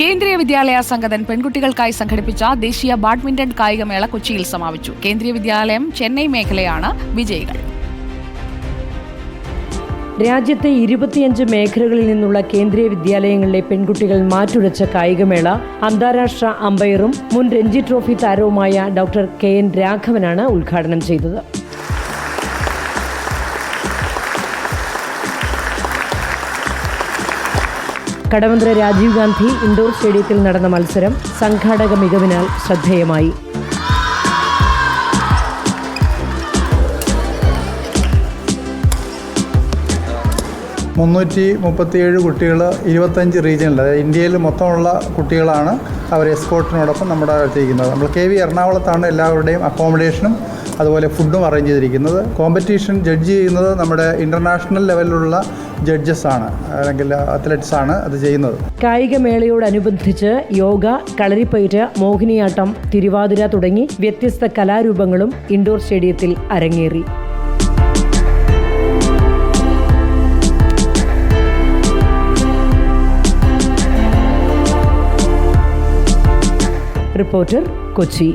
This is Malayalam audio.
കേന്ദ്രീയ വിദ്യാലയ സംഘടൻ പെൺകുട്ടികൾക്കായി സംഘടിപ്പിച്ച ദേശീയ ബാഡ്മിന്റൺ കായികമേള കൊച്ചിയിൽ സമാപിച്ചു. കേന്ദ്രീയ വിദ്യാലയം ചെന്നൈ മേഖലയാണ് വിജയികൾ. രാജ്യത്തെ ഇരുപത്തിയഞ്ച് മേഖലകളിൽ നിന്നുള്ള കേന്ദ്രീയ വിദ്യാലയങ്ങളിലെ പെൺകുട്ടികൾ മാറ്റുരച്ച കായികമേള അന്താരാഷ്ട്ര അമ്പയറും മുൻ രഞ്ജി ട്രോഫി താരവുമായ ഡോക്ടർ കെ എൻ രാഘവനാണ് ഉദ്ഘാടനം ചെയ്തത്. കടവന്ത്ര രാജീവ് ഗാന്ധി ഇൻഡോർ സ്റ്റേഡിയത്തിൽ നടന്ന മത്സരം സംഘാടക മികവിനാൽ ശ്രദ്ധേയമായി. മുന്നൂറ്റി മുപ്പത്തിയേഴ് കുട്ടികൾ ഇരുപത്തഞ്ച് റീജിയനിൽ അതായത് ഇന്ത്യയിൽ മൊത്തമുള്ള കുട്ടികളാണ് അവർ എസ്കോട്ടിനോടൊപ്പം നമ്മുടെ അടുത്തിരിക്കുന്നത് നമ്മൾ കെ വി എറണാകുളത്താണ് എല്ലാവരുടെയും അക്കോമഡേഷനും അതുപോലെ ഫുഡും അറേഞ്ച് ചെയ്തിരിക്കുന്നത്. കോമ്പറ്റീഷൻ ജഡ്ജ് ചെയ്യുന്നത് നമ്മുടെ ഇന്റർനാഷണൽ ലെവലിലുള്ള ജഡ്ജസ് ആണ് അല്ലെങ്കിൽ അത്ലറ്റ്സ് ആണ് അത് ചെയ്യുന്നത്. കായികമേളയോടനുബന്ധിച്ച് യോഗ കളരിപ്പയറ്റ് മോഹിനിയാട്ടം തിരുവാതിര തുടങ്ങി വ്യത്യസ്ത കലാരൂപങ്ങളും ഇൻഡോർ സ്റ്റേഡിയത്തിൽ അരങ്ങേറി. റിപ്പോർട്ടർ കൊച്ചി.